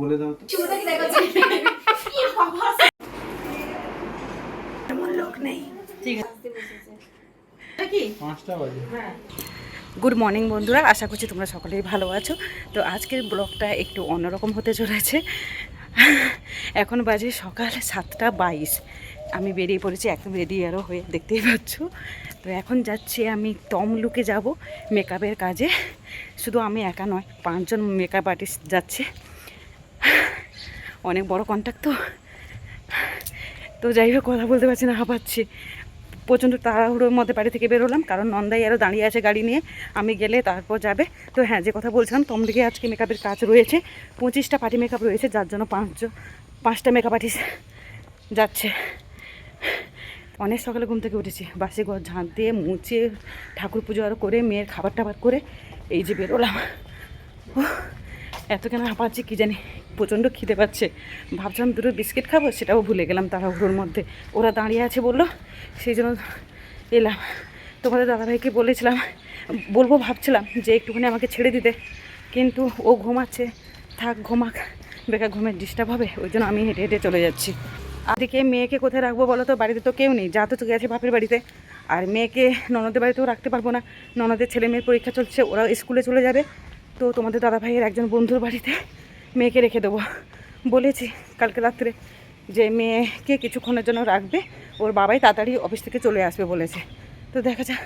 বলে দাও তো। গুড মর্নিং বন্ধুরা। আশা করছি তোমরা সকলেই ভালো আছো। তো আজকের ব্লগটা একটু অন্যরকম হতে চলেছে। এখন বাজে সকাল সাতটা বাইশ। আমি বেরিয়ে পড়েছি একদম রেডি আরও হয়ে দেখতেই পাচ্ছ। তো এখন যাচ্ছি আমি তমলুকে যাব মেকআপের কাজে। শুধু আমি একা নয় পাঁচজন মেকআপ আর্টিস্ট যাচ্ছে। অনেক বড় কন্ট্যাক্ট তো। তো যাই হোক, কথা বলতে পারছি না, হাঁপাচ্ছি। প্রচণ্ড তাড়াহুড়োর মধ্যে বাড়ি থেকে বেরোলাম, কারণ নন্দাই আরও দাঁড়িয়ে আছে গাড়ি নিয়ে। আমি গেলে তারপর যাবে। তো হ্যাঁ যে কথা বলছিলাম তমদিকে আজকে মেকআপের কাজ রয়েছে। পঁচিশটা পার্টি মেকআপ রয়েছে, যার জন্য পাঁচজন, পাঁচটা মেকআপ আর্টিস্ট যাচ্ছে। অনেক সকালে ঘুম থেকে উঠেছি। বাসে ঘর ঝাঁট দিয়ে মুছে ঠাকুর পুজো আরও করে, মেয়ের খাবার টাবার করে, এই যে বেরোলাম। এত কেন হাঁপাচ্ছি কী জানি। প্রচণ্ড খিদে পাচ্ছে। ভাবছিলাম দুটো বিস্কিট খাব, সেটাও ভুলে গেলাম তাড়াহুড়োর মধ্যে। ওরা দাঁড়িয়ে আছে বলল, সেই জন্য এলাম। তোমাদের দাদাভাইকে বলেছিলাম, বলব ভাবছিলাম যে একটুখানি আমাকে ছেড়ে দিতে। কিন্তু ও ঘুমাচ্ছে, থাক ঘুমাক, বেকার ঘুমের ডিস্টার্ব হবে, ওই জন্য আমি হেঁটে হেঁটে চলে যাচ্ছি। আদিকে মেয়েকে কোথায় রাখব বলো তো? বাড়িতে তো কেউ নেই, যা তো গেছে বাপের বাড়িতে। আর মেয়েকে ননদের বাড়িতেও রাখতে পারব না। ননদের ছেলে মেয়ের পরীক্ষা চলছে ওরা স্কুলে চলে যাবে। তো তোমাদের দাদাভাইয়ের একজন বন্ধুর বাড়িতে মেয়েকে রেখে দেবো। বলেছি কালকে রাত্রে যে মেয়েকে কিছুক্ষণের জন্য রাখবে, ওর বাবাই তাড়াতাড়ি অফিস থেকে চলে আসবে বলেছে। তো দেখা যাক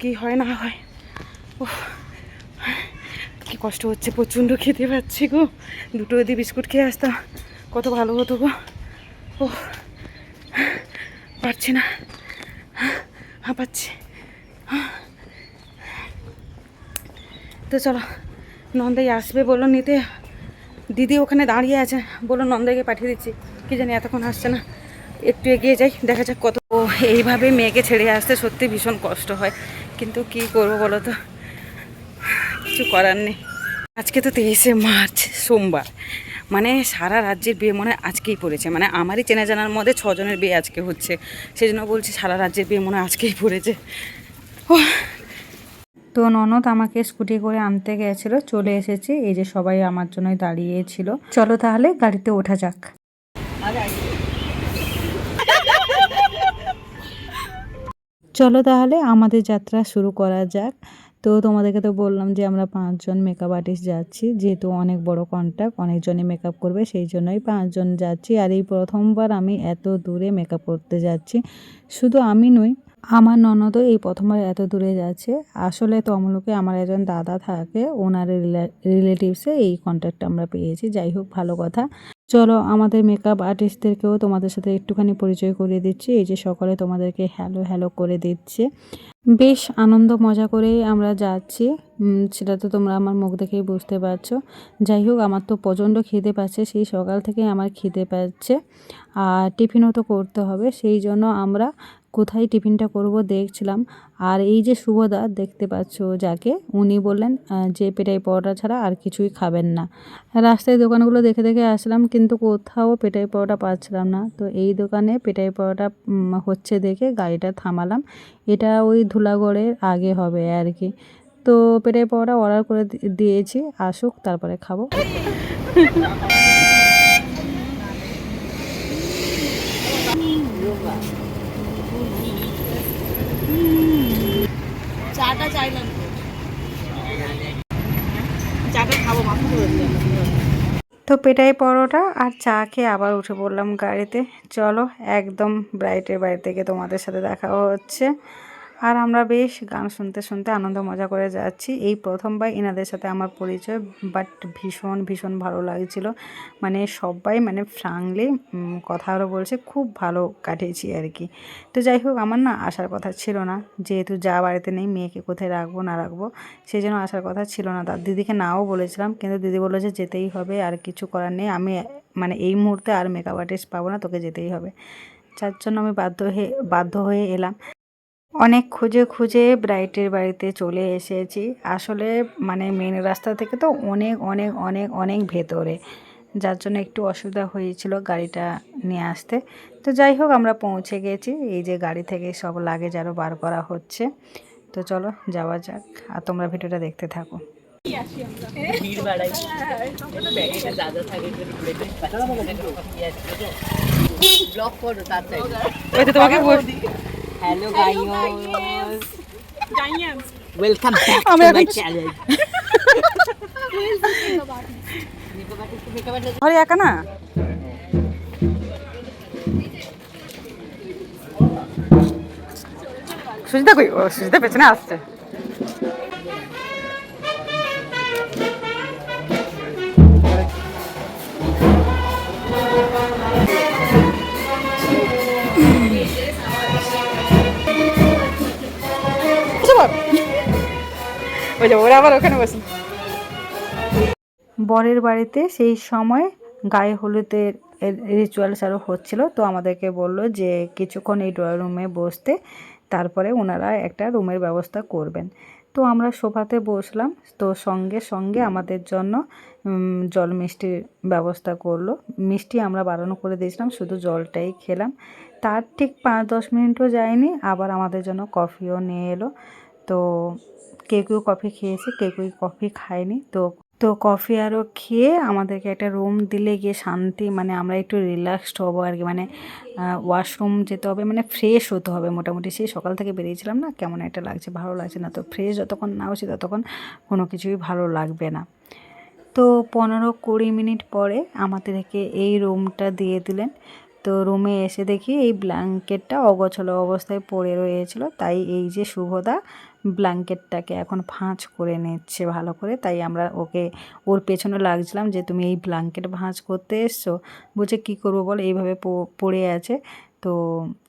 কী হয় না হয়। ও কি কষ্ট হচ্ছে, প্রচণ্ড খেতে পাচ্ছি গো। দুটো যদি বিস্কুট খেয়ে আসতাম, কত ভালো হতো গো। ও পারছি না। হ্যাঁ পাচ্ছি তো চলো, নন্দাই আসবে বলল নিতে। দিদি ওখানে দাঁড়িয়ে আছে। বলল নন্দাইকে পাঠিয়ে দিচ্ছি। কি জানি এতক্ষণ আসছে না। একটু এগিয়ে যাই, দেখা যাক কত। এইভাবে মেয়েকে ছেড়ে আসতে সত্যি ভীষণ কষ্ট হয়। কিন্তু কি করব বলো তো? কিছু করার নেই। আজকে তো তেইশে মার্চ, সোমবার। মানে সারা রাজ্যের বিয়ে মনে আজকেই পড়েছে। মানে আমারই চেনা জানার মধ্যে ছজনের বিয়ে আজকে হচ্ছে। সেই জন্য বলছি সারা রাজ্যের বিয়ে মনে আজকেই পড়েছে। ও তো ননদ আমাকে স্কুটি করে আনতে গেছিল, চলে এসেছি। এই যে সবাই আমার জন্যই দাঁড়িয়েছিল। চলো তাহলে গাড়িতে ওঠা যাক। চলো তাহলে আমাদের যাত্রা শুরু করা যাক। তো তোমাদেরকে তো বললাম যে আমরা পাঁচজন মেকআপ আর্টিস্ট যাচ্ছি। যেহেতু অনেক বড় কন্ট্যাক্ট অনেকজনই মেকআপ করবে, সেই জন্যই পাঁচজন যাচ্ছি। আর এই প্রথমবার আমি এত দূরে মেকআপ করতে যাচ্ছি। শুধু আমি নই আমার ননদও এই প্রথমবার এত দূরে যাচ্ছে। আসলে তমলুকে আমার একজন দাদা থাকে ওনার রিলেটিভসে এই কন্ট্যাক্টটা আমরা পেয়েছি। যাই হোক, ভালো কথা। চলো, আমাদের মেকআপ আর্টিস্টদেরকেও তোমাদের সাথে একটুখানি পরিচয় করিয়ে দিচ্ছি। এই যে সকলে তোমাদেরকে হ্যালো হ্যালো করে দিচ্ছে। বেশ আনন্দ মজা করেই আমরা যাচ্ছি। সেটা তো তোমরা আমার মুখ দেখেই বুঝতে পারছ। যাই হোক, আমার তো প্রচণ্ড খিদে পাচ্ছে, সেই সকাল থেকে আমার খিদে পাচ্ছে। আর টিফিনও তো করতে হবে, সেই জন্য আমরা কোথায় টিফিনটা করব দেখছিলাম। আর এই যে শুভদা দেখতে পাচ্ছ যাকে, উনি বললেন যে পেটাই পরোটা ছাড়া আর কিছুই খাবেন না। রাস্তায় দোকানগুলো দেখে দেখে আসলাম, কিন্তু কোথাও পেটাই পরোটা পাচ্ছিলাম না। তো এই দোকানে পেটাই পরোটা হচ্ছে দেখে গাড়িটা থামালাম। এটা ওই ধুলাগড়ের আগে হবে আর কি। তো পেটাই পরোটা অর্ডার করে দিয়েছি, আসুক, তারপরে খাব। চাটা চাইলাম। চাটা খাব তো পেটাই পরোটা আর চা খেয়ে আবার উঠে পড়লাম গাড়িতে। চলো একদম ব্রাইটের বাড়ি থেকে তোমাদের সাথে দেখা হচ্ছে। আর আমরা বেশ গান শুনতে শুনতে আনন্দ মজা করে যাচ্ছি। এই প্রথমবার এনাদের সাথে আমার পরিচয় বাট ভীষণ ভীষণ ভালো লাগছিল। মানে সবাই মানে ফ্রাঙ্কলি কথা আরও বলছে, খুব ভালো কাটিয়েছি আর কি তো যাই হোক, আমার না আসার কথা ছিল না। যেহেতু যা বাড়িতে নেই, মেয়েকে কোথায় রাখব, না রাখব, সেই জন্য আসার কথা ছিল না। তার দিদিকে নাও বলেছিলাম, কিন্তু দিদি বলল যে যেতেই হবে, আর কিছু করার নেই। আমি মানে এই মুহূর্তে আর মেকআপ আর্টিস্ট পাবো না, তোকে যেতেই হবে। যার জন্য আমি বাধ্য হয়ে বাধ্য হয়ে এলাম। অনেক খুঁজে খুঁজে ব্রাইটের বাড়িতে চলে এসেছি। আসলে মানে মেন রাস্তা থেকে তো অনেক অনেক অনেক অনেক ভেতরে। যার জন্য একটু অসুবিধা হয়েছিল গাড়িটা নিয়ে আসতে। তো যাই হোক আমরা পৌঁছে গেছি। এই যে গাড়ি থেকে সব লাগেজ আরও বার করা হচ্ছে। তো চলো যাওয়া যাক। আর তোমরা ভিডিওটা দেখতে থাকো। ভিড় বাড়াই ব্যাগে যা যা থাকে একটু ঘুরে ব্লক করো তাড়াতাড়ি ওই তো তোমাকে হ্যালো গাইস ওয়েলকাম ব্যাক আমি টু মাই চ্যানেল ঘরে একা না? সুজিতা কই সুজিতা পেছনে আসছে। বরের বাড়িতে সেই সময় গায়ে হলুদের রিচুয়ালস আরও হচ্ছিল, তো আমাদেরকে বলল যে কিছুক্ষণ এই ড্রয়িং রুমে বসতে, তারপরে ওনারা একটা রুমের ব্যবস্থা করবেন। তো আমরা সোফাতে বসলাম, তো সঙ্গে সঙ্গে আমাদের জন্য জল মিষ্টির ব্যবস্থা করল। মিষ্টি আমরা বারণ করে দিয়েছিলাম, শুধু জলটাই খেলাম। তার ঠিক পাঁচ দশ মিনিটও যায়নি, আবার আমাদের জন্য কফিও নিয়ে এলো। তো কেউ কেউ কফি খেয়েছে, কেউ কেউ কফি খায়নি। তো তো কফি আরও খেয়ে আমাদেরকে একটা রুম দিলে গিয়ে শান্তি মানে আমরা একটু রিল্যাক্সড হব আর কি। মানে ওয়াশরুম যেতে হবে মানে ফ্রেশ হতে হবে মোটামুটি। সেই সকাল থেকে বেরিয়েছিলাম না, কেমন একটা লাগছে, ভালো লাগছে না। তো ফ্রেশ যতক্ষণ না হচ্ছে ততক্ষণ কোনো কিছুই ভালো লাগবে না। তো পনেরো কুড়ি মিনিট পরে আমাদেরকে এই রুমটা দিয়ে দিলেন। তো রুমে এসে দেখি এই ব্ল্যাঙ্কেটটা অগোছলো অবস্থায় পড়ে রয়েছিল। তাই এই যে শুভদা ব্ল্যাঙ্কেটটাকে এখন ভাঁজ করে নিচ্ছে ভালো করে। তাই আমরা ওকে, ওর পেছনে লাগছিলাম যে, তুমি এই ব্ল্যাঙ্কেট ভাঁজ করতে এসছো? বলছে, কী করব বল? এইভাবে পড়ে আছে। তো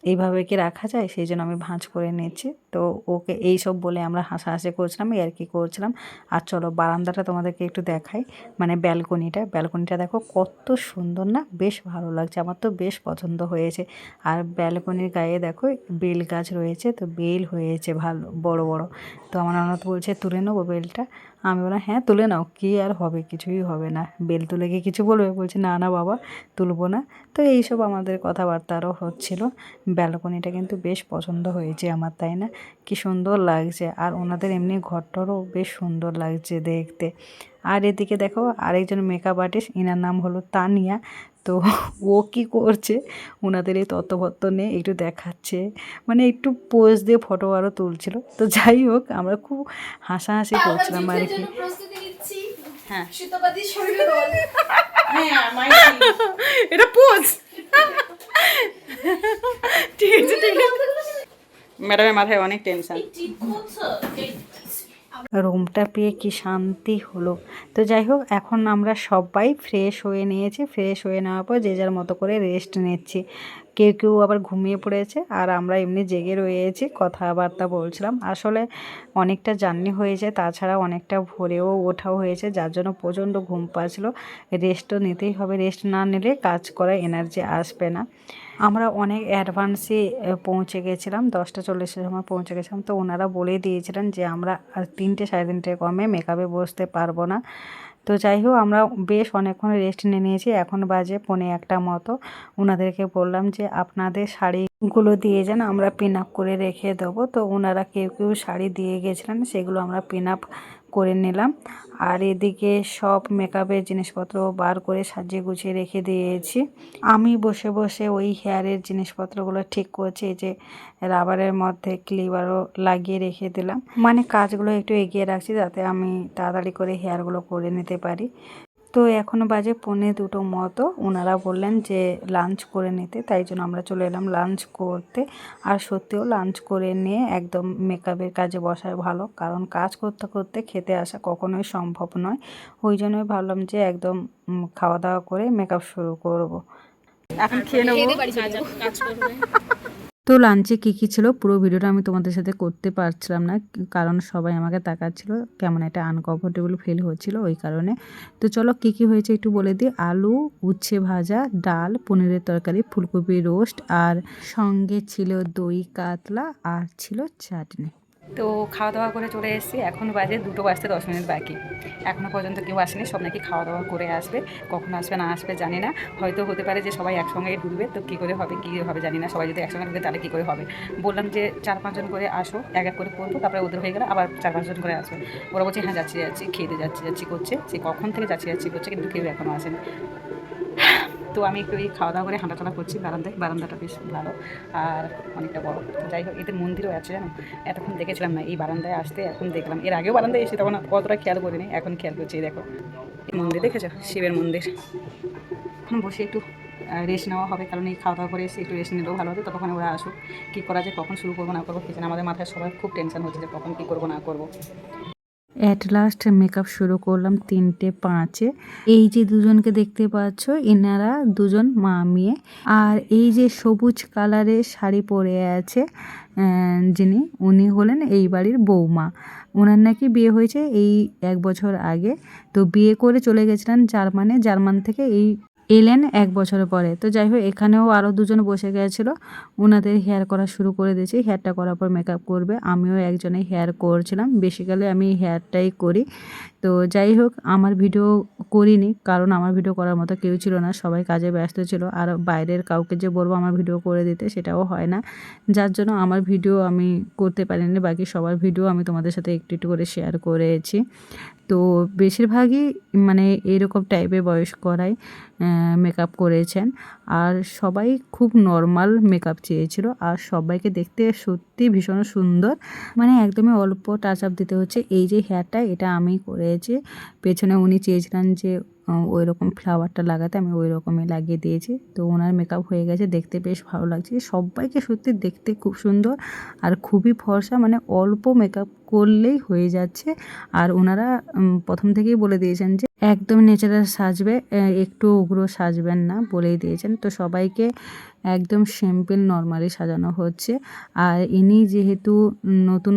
এইভাবে কি রাখা যায়? সেই জন্য আমি ভাঁজ করে নিচ্ছি। তো ওকে এই সব বলে আমরা হাসাহাসি করছিলাম আর কি করছিলাম। আর চলো বারান্দাটা তোমাদেরকে একটু দেখাই। মানে ব্যালকনিটা ব্যালকনিটা দেখো কত সুন্দর না? বেশ ভালো লাগছে, আমার তো বেশ পছন্দ হয়েছে। আর ব্যালকনির গায়ে দেখো বেল গাছ রয়েছে, তো বেল হয়েছে ভালো, বড় বড়। তো আমার ননদ বলছে, তুলে নেব বেলটা? আমি বললাম হ্যাঁ তুলে নাও, কী আর হবে? কিছুই হবে না। বেল তুলে গিয়ে কিছু বলবে? বলছে, না না বাবা, তুলবো না। তো এইসব আমাদের কথাবার্তা আরও হচ্ছিল। ব্যালকনিটা কিন্তু বেশ পছন্দ হয়েছে আমার তাই না? কি সুন্দর লাগছে। আর ওনাদের এমনি ঘরটারও বেশ সুন্দর লাগছে দেখতে। আর এদিকে দেখো আরেকজন মেকআপ আর্টিস্ট এনার নাম হলো তানিয়া। তো ও কি করছে? ওনাদের এই তত্ত্বপত্র নিয়ে একটু দেখাচ্ছে। মানে একটু পোজ দিয়ে ফটো আরও তুলছিল। তো যাই হোক আমরা খুব হাসাহাসি করছিলাম আর কি। হ্যাঁ। হ্যাঁ মাই এটা পোজ। ঠিক আছে ঠিক আছে। ম্যাডামের মাথায় অনেক টেনশন। রুমটা পেয়ে কি শান্তি হলো? তো যাই হোক এখন আমরা সবাই ফ্রেশ হয়ে নিয়েছি ফ্রেশ হয়ে নেওয়ার পর যে যার মতো করে রেস্ট নিচ্ছি। কেউ কেউ আবার ঘুমিয়ে পড়েছে আর আমরা এমনি জেগে রয়েছি, কথাবার্তা বলছিলাম। আসলে অনেকটা জার্নি হয়েছে, তাছাড়া অনেকটা ভোরেও ওঠাও হয়েছে, যার জন্য প্রচণ্ড ঘুম পাচ্ছিলো। রেস্টও নিতেই হবে, রেস্ট না নিলে কাজ করার এনার্জি আসবে না। আমরা অনেক অ্যাডভান্সে পৌঁছে গেছিলাম, দশটা চল্লিশের সময় পৌঁছে গেছিলাম। তো ওনারা বলে দিয়েছিলেন যে আমরা তিনটে সাড়ে তিনটে কমে মেকআপে বসতে পারব না। তো যাই হোক, আমরা বেশ অনেকক্ষণ রেস্ট নিয়ে নিয়েছি। এখন বাজে পনে একটা মতো। ওনাদেরকে বললাম যে, আপনাদের শাড়িগুলো দিয়ে যান আমরা পিন আপ করে রেখে দেবো। তো ওনারা কেউ কেউ শাড়ি দিয়ে গেছিলেন, সেগুলো আমরা পিন আপ করে নিলাম। আর এদিকে সব মেকআপের জিনিসপত্র বার করে সাজিয়ে গুছিয়ে রেখে দিয়েছি। আমি বসে বসে ওই হেয়ারের জিনিসপত্রগুলো ঠিক করছি যে রাবারের মধ্যে ক্লিবারও লাগিয়ে রেখে দিলাম। মানে কাজগুলো একটু এগিয়ে রাখছি যাতে আমি তাড়াতাড়ি করে হেয়ারগুলো করে নিতে পারি। তো এখনও বাজে পৌনে দুটো মতো। ওনারা বললেন যে লাঞ্চ করে নিতে। তাই জন্য আমরা চলে এলাম লাঞ্চ করতে। আর সত্যিও লাঞ্চ করে নিয়ে একদম মেকআপের কাজে বসায় ভালো। কারণ কাজ করতে করতে খেতে আসা কখনোই সম্ভব নয়। ওই জন্যই ভাবলাম যে, একদম খাওয়া দাওয়া করে মেকআপ শুরু করব। এখন খেয়ে নেব। তো লাঞ্চে কী কী ছিল? পুরো ভিডিওটা আমি তোমাদের সাথে করতে পারছিলাম না, কারণ সবাই আমাকে তাকাচ্ছিল কেমন একটা আনকমফোর্টেবল ফিল হচ্ছিল ওই কারণে। তো চলো কী কী হয়েছে একটু বলে দিই। আলু, উচ্ছে ভাজা, ডাল, পনিরের তরকারি, ফুলকপি রোস্ট আর সঙ্গে ছিল দই, কাতলা, আর ছিল চাটনি। তো খাওয়া দাওয়া করে চলে এসেছি। এখন বাজে দুটো বাজতে দশ মিনিট বাকি। এখনও পর্যন্ত কেউ আসেনি, সব নাকি খাওয়া দাওয়া করে আসবে। কখন আসবে, না আসবে জানি না। হয়তো হতে পারে যে সবাই একসঙ্গে ঢুকবে তো কী করে হবে, কী হবে জানি না। সবাই যদি একসঙ্গে ঢুকে তাহলে কী করে হবে? বললাম যে চার পাঁচজন করে আসো, এক এক করে করব, তারপরে ওদের হয়ে গেলে আবার চার পাঁচজন করে আসবে। ওরা বলছে হ্যাঁ যাচ্ছি যাচ্ছি, খেতে যাচ্ছি যাচ্ছি করছে। সে কখন থেকে যাচ্ছি যাচ্ছি করছে, কিন্তু কেউ এখনও আসেনি। তো আমি একটু এই খাওয়া দাওয়া করে হাঁটাচলা করছি, বারান্দায়। বারান্দাটা বেশ ভালো আর অনেকটা বড়। যাই হোক, এদের মন্দিরও আছে জানো? এতক্ষণ দেখেছিলাম না, এই বারান্দায় আসতে এখন দেখলাম। এর আগেও বারান্দায় এসে তখন কতটা খেয়াল করিনি, এখন খেয়াল করছি দেখো। এই মন্দির দেখেছ? শিবের মন্দির। এখন বসে একটু রেস্ট নেওয়া হবে, কারণ এই খাওয়া দাওয়া করে এসে একটু রেস্ট নিলেও ভালো হবে ততক্ষণ ওরা আসুক। কী করা যায়, কখন শুরু করব না করব কিছু আমাদের মাথায় সবাই খুব টেনশন হচ্ছে যে কখন কী করব, না করব। অ্যাট লাস্ট মেকআপ শুরু করলাম তিনটে পাঁচে। এই যে দুজনকে দেখতে পাচ্ছ, এনারা দুজন মা, মেয়ে। আর এই যে সবুজ কালারের শাড়ি পরে আছে যিনি, উনি হলেন এই বাড়ির বৌমা। ওনার নাকি বিয়ে হয়েছে এই এক বছর আগে। তো বিয়ে করে চলে গেছিলেন জার্মানে। জার্মান থেকে এই এলেন এক বছর পরে। তো যাই হোক, এখানেও আরও দুজন বসে গেছিল। ওনাদের হেয়ার করা শুরু করে দিয়েছি। হেয়ারটা করার পর মেকআপ করবে। আমিও একজনে হেয়ার করছিলাম। বেসিক্যালি আমি হেয়ারটাই করি। তো যাই হোক, আমার ভিডিও করিনি, কারণ আমার ভিডিও করার মতো কেউ ছিল না। সবাই কাজে ব্যস্ত ছিল। আর বাইরের কাউকে যে বলব আমার ভিডিও করে দিতে, সেটাও হয় না। যার জন্য আমার ভিডিও আমি করতে পারিনি। বাকি সবার ভিডিও আমি তোমাদের সাথে একটু একটু করে শেয়ার করেছি। তো বেশিরভাগই মানে এরকম টাইপের বয়স করাই মেকআপ করেছেন। আর সবাই খুব নর্মাল মেকআপ চেয়েছিল আর সবাইকে দেখতে সত্যি ভীষণ সুন্দর। মানে একদমই অল্প টাচ আপ দিতে হচ্ছে। এই যে হেয়ারটা এটা আমি করেছি। পেছনে উনি চেয়েছিলেন যে ওই রকম ফ্লাওয়ারটা লাগাতে আমি ওই রকমই লাগিয়ে দিয়েছি। তো ওনার মেকআপ হয়ে গেছে, দেখতে বেশ ভালো লাগছে। সবাইকে সত্যি দেখতে খুব সুন্দর আর খুবই ফর্সা মানে অল্প মেকআপ করলেই হয়ে যাচ্ছে। আর ওনারা প্রথম থেকেই বলে দিয়েছেন যে, একদম নেচারাল সাজবে একটু উগ্র সাজবেন না বলেই দিয়েছেন। তো সবাইকে একদম সিম্পল নর্মালি সাজানো হচ্ছে। আর ইনি যেহেতু নতুন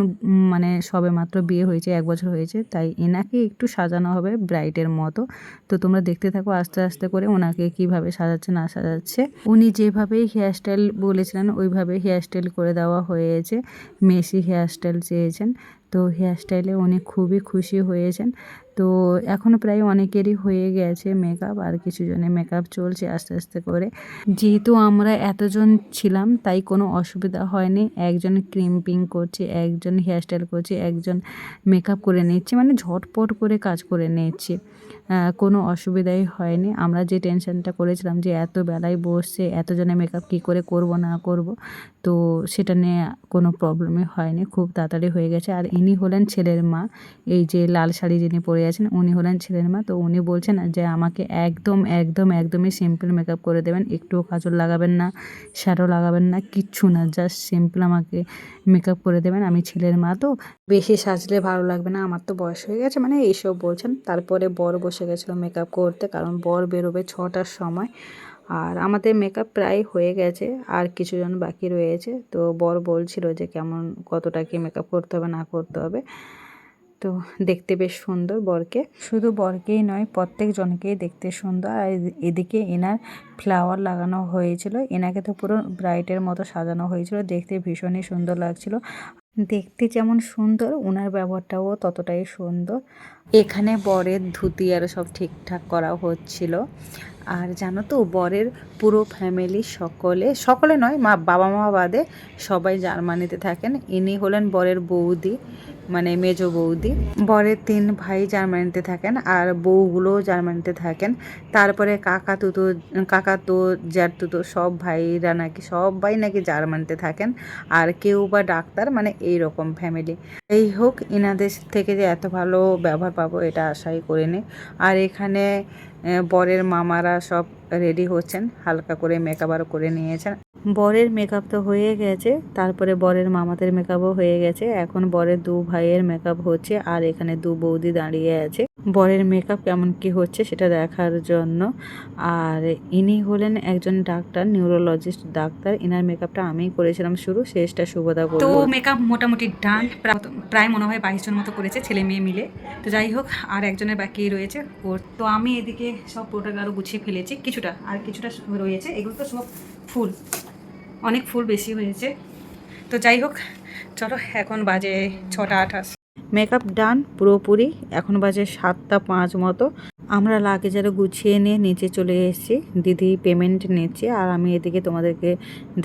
মানে সবে মাত্র বিয়ে হয়েছে, এক বছর হয়েছে, তাই এনাকে একটু সাজানো হবে ব্রাইডের মতো। তো তোমরা দেখতে থাকো আস্তে আস্তে করে ওনাকে কীভাবে সাজাচ্ছে, না সাজাচ্ছে। উনি যেভাবে হেয়ারস্টাইল বলেছিলেন ওইভাবে হেয়ারস্টাইল করে দেওয়া হয়েছে। মেসি হেয়ারস্টাইল চেয়েছেন। তো হেয়ারস্টাইলে উনি খুবই খুশি হয়েছেন। তো এখনও প্রায় অনেকেরই হয়ে গেছে মেকআপ আর কিছু জনের মেকআপ চলছে আস্তে আস্তে করে। যেহেতু আমরা এতজন ছিলাম, তাই কোনো অসুবিধা হয়নি। একজন ক্রিম্পিং করছে, একজন হেয়ারস্টাইল করছে, একজন মেকআপ করে নিচ্ছে মানে ঝটপট করে কাজ করে নিচ্ছে। কোনো অসুবিধাই হয়নি। আমরা যে টেনশনটা করেছিলাম যে এত বেলায় বসছে এতজনের মেকআপ কী করে করব, না করব, তো সেটা নিয়ে কোনো প্রবলেমই হয়নি। খুব তাড়াতাড়ি হয়ে গেছে। আর ইনি হলেন ছেলের মা। এই যে লাল শাড়ি যিনি পরে আছেন, উনি হলেন ছেলের মা। তো উনি বলছেন যে আমাকে একদম একদম, একদমই সিম্পল মেকআপ করে দেবেন। একটুও কাজল লাগাবেন না শ্যাডো লাগাবেন না, কিচ্ছু না জাস্ট সিম্পল আমাকে মেকআপ করে দেবেন। আমি ছেলের মা তো বেশি সাজলে ভালো লাগবে না। আমার তো বয়স হয়ে গেছে মানে এইসব বলছেন। তারপরে বর বসে গেছিল মেকআপ করতে, কারণ বর বেরোবে ছটার সময়। আর আমাদের মেকআপ প্রায় হয়ে গেছে, আর কিছুজন বাকি রয়েছে। তো বর বলছিল যে কেমন, কতটা কি মেকআপ করতে হবে, না করতে হবে। তো দেখতে বেশ সুন্দর বরকে। শুধু বরকেই নয়, প্রত্যেক জনকেই দেখতে সুন্দর। আর এদিকে এনার ফ্লাওয়ার লাগানো হয়েছিল। এনাকে তো পুরো ব্রাইটের মতো সাজানো হয়েছিল। দেখতে ভীষণই সুন্দর লাগছিল। দেখতে যেমন সুন্দর ওনার ব্যবহারটাও ততটাই সুন্দর। এখানে বরের ধুতি আরও সব ঠিকঠাক করা হচ্ছিল। আর জানো তো, বরের পুরো ফ্যামিলি সকলে সকলে নয়, মা, বাবা মা বাদে সবাই জার্মানিতে থাকেন। ইনি হলেন বরের বৌদি মানে মেজ বৌদি। বরের তিন ভাই জার্মানিতে থাকেন আর বউগুলোও জার্মানিতে থাকেন। তারপরে কাকা তুতো, কাকা তো, জ্যাঠ তুতো সব ভাইরা নাকি, সবাই নাকি জার্মানিতে থাকেন। আর কেউ বা ডাক্তার মানে এই রকম ফ্যামিলি এই হোক ইনাদের থেকে যে এত ভালো ব্যবহার পাবো এটা আশাই করে নে। আর এখানে বরের মামারা সব রেডি হচ্ছেন, হালকা করে মেকআপ আরও করে নিয়েছেন। বরের মেকআপ তো হয়ে গেছে, তারপরে বরের মামাদের মেকআপও হয়ে গেছে। এখন বরের দু ভাইয়ের মেকআপ হচ্ছে, আর এখানে দু বৌদি দাঁড়িয়ে আছে। বরের মেকআপ কেমন কি হচ্ছে সেটা দেখার জন্য। আর ইনি হলেন একজন ডাক্তার নিউরোলজিস্ট ডাক্তার ইনার মেকআপটা আমিই করেছিলাম শুরু, শেষটা শুভদা তো করব মেকআপ মোটামুটি ডান প্রায় মনে হয় বাইশ জন মতো করেছে, ছেলে মেয়ে মিলে। তো যাই হোক, আর একজনের বাকি রয়েছে তো আমি এদিকে সব প্রোডাক্ট আরও গুছিয়ে ফেলেছি, কিছুটা, আর কিছুটা রয়েছে। এগুলো তো সব ফুল, অনেক ফুল বেশি হয়েছে। তো যাই হোক, চলো, এখন বাজে ছটা আঠাশ। মেকআপ ডান, পুরোপুরি। এখন বাজে সাতটা পাঁচ মতো। আমরা লাগেজ আরও গুছিয়ে নিয়ে নিচে চলে এসেছি। দিদি পেমেন্ট নিচ্ছে আর আমি এদিকে তোমাদেরকে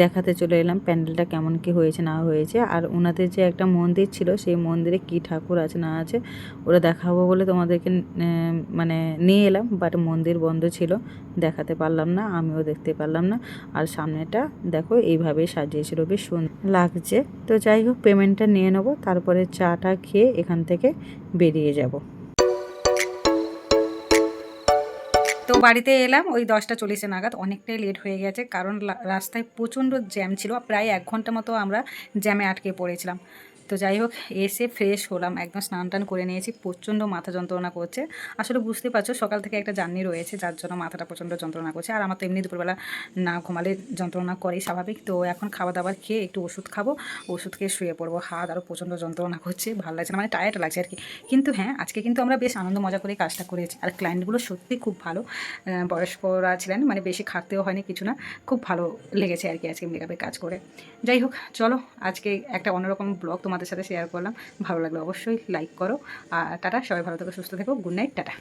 দেখাতে চলে এলাম প্যান্ডেলটা কেমন কি হয়েছে, না হয়েছে। আর ওনাদের যে একটা মন্দির ছিল, সেই মন্দিরে কি ঠাকুর আছে, না আছে, ওরা দেখাবো বলে তোমাদেরকে মানে নিয়ে এলাম। বাট মন্দির বন্ধ ছিল, দেখাতে পারলাম না, আমিও দেখতে পারলাম না। আর সামনেটা দেখো, এইভাবেই সাজিয়েছিল, বেশ সুন্দর লাগছে। তো যাই হোক পেমেন্টটা নিয়ে নেব। তারপরে চাটা খেয়ে এখান থেকে বেরিয়ে যাব। তো বাড়িতে এলাম, ওই দশটা চল্লিশে নাগাদ। অনেকটাই লেট হয়ে গেছে, কারণ রাস্তায় প্রচণ্ড জ্যাম ছিল। প্রায় এক ঘণ্টা মতো আমরা জ্যামে আটকে পড়েছিলাম। তো যাই হোক, এসে ফ্রেশ হলাম। একদম স্নান টান করে নিয়েছি, প্রচণ্ড মাথা যন্ত্রণা করছে। আসলে বুঝতে পারছ, সকাল থেকে একটা জার্নি রয়েছে, যার জন্য মাথাটা প্রচণ্ড যন্ত্রণা করছে। আর আমার তো এমনি দুপুরবেলা না ঘুমালে যন্ত্রণা করেই স্বাভাবিক। তো এখন খাওয়া দাবার খেয়ে একটু ওষুধ খাব, ওষুধ খেয়ে শুয়ে পড়ব। হাত আরও প্রচণ্ড যন্ত্রণা করছে, ভালো লাগছে না মানে টায়ার্ড লাগছে আর কি। কিন্তু হ্যাঁ আজকে কিন্তু আমরা বেশ আনন্দ মজা করে কাজটা করেছি। আর ক্লায়েন্টগুলো সত্যি খুব ভালো। বয়স্করা ছিলেন মানে বেশি খাটতেও হয়নি কিছু না, খুব ভালো লেগেছে আর কি আজকে মেকআপের কাজ করে। যাই হোক, চলো আজকে একটা অন্যরকম ব্লগ তোমাদের সাথে শেয়ার করলাম। ভালো লাগলে অবশ্যই লাইক করো। আর টাটা, সবাই ভালো থেকো, সুস্থ থেকো গুড নাইট টাটা।